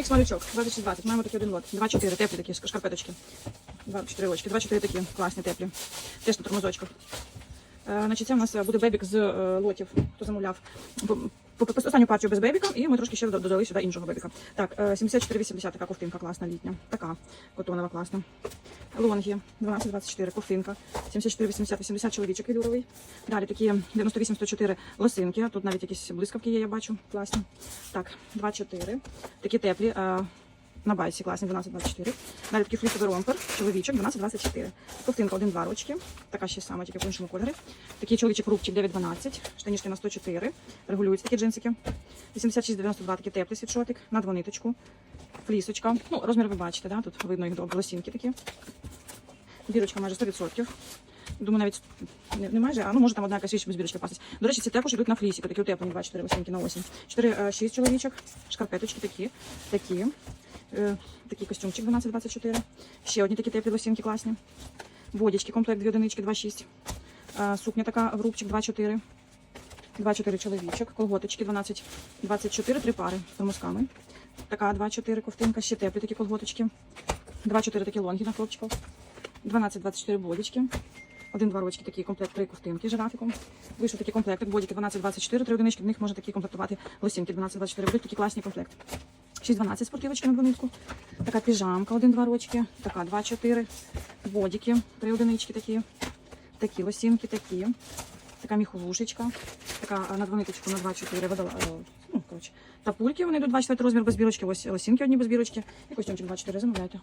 Мікс малючок, 2020. Маємо такий один лот. 2-4, теплі такі шкарпеточки. 2-4 очки. 2-4 такі класні, теплі. Теж на тормозочках. Е, Значить, це у нас буде бебік з е, лотів, хто замовляв. Останню партію без бебіка, і ми трошки ще додали сюди іншого бебіка. Так, е, 74,80 така ковтинка класна літня. Така котонова класна. Лонгі 12,24 ковтинка. 74,80, 80 чоловічок велюровий. Далі такі 98,104 лосинки. Тут навіть якісь блискавки є, я бачу. Класні. Так, 2,4. Такі теплі. Е, На байсі класні 12,24. Далі такий флісовий ромпер, чоловічок 12,24. Ковтинка 1-2 рочки. Така ще сама, тільки в іншому кольорі. Такий чоловічий рубчик 9,12. Штанішки на 104. Регулюються такі джинсики. 86,92 такий теплий світшотик на двониточку. Флісочка. Ну, розмір ви бачите, да? тут видно їх добре. Лосінки такі. Бірочка майже 100%. Думаю, навіть не, не майже, а ну може там одна якась річ без пастись. До речі, ці також йдуть на флісіку, такі утеплені, 24 лосінки на осінь. 4, 6 чоловічок, шкарпеточки такі, такі. Е, такий костюмчик 12-24. Ще одні такі теплі лосінки класні. Бодічки, комплект 2 одинички, 2,6. Е, сукня така в рубчик 2,4. 2,4 чоловічок, колготочки 12, 24, три пари з тормозками. Така 2,4 ковтинка, ще теплі такі колготочки. 2,4 такі лонги на хлопчиків. 12-24 бодічки. Один-два рочки, такий комплект, три ковтинки жирафіком. Вийшов такий комплект, бодіки 12-24, три одинички, в них можна такі комплектувати лосінки 12-24. Будуть такі класні комплект. 6-12 спортивочки на двонитку. Така піжамка, один-два рочки. Така 2-4. Бодіки, три одинички такі. Такі лосінки, такі. Така міховушечка. Така на на двониточку на 2-4 водола. е, Ну, коротше. Тапульки, вони йдуть 24 розмір без бірочки. Ось лосінки одні без бірочки. І костюмчик 24 замовляйте.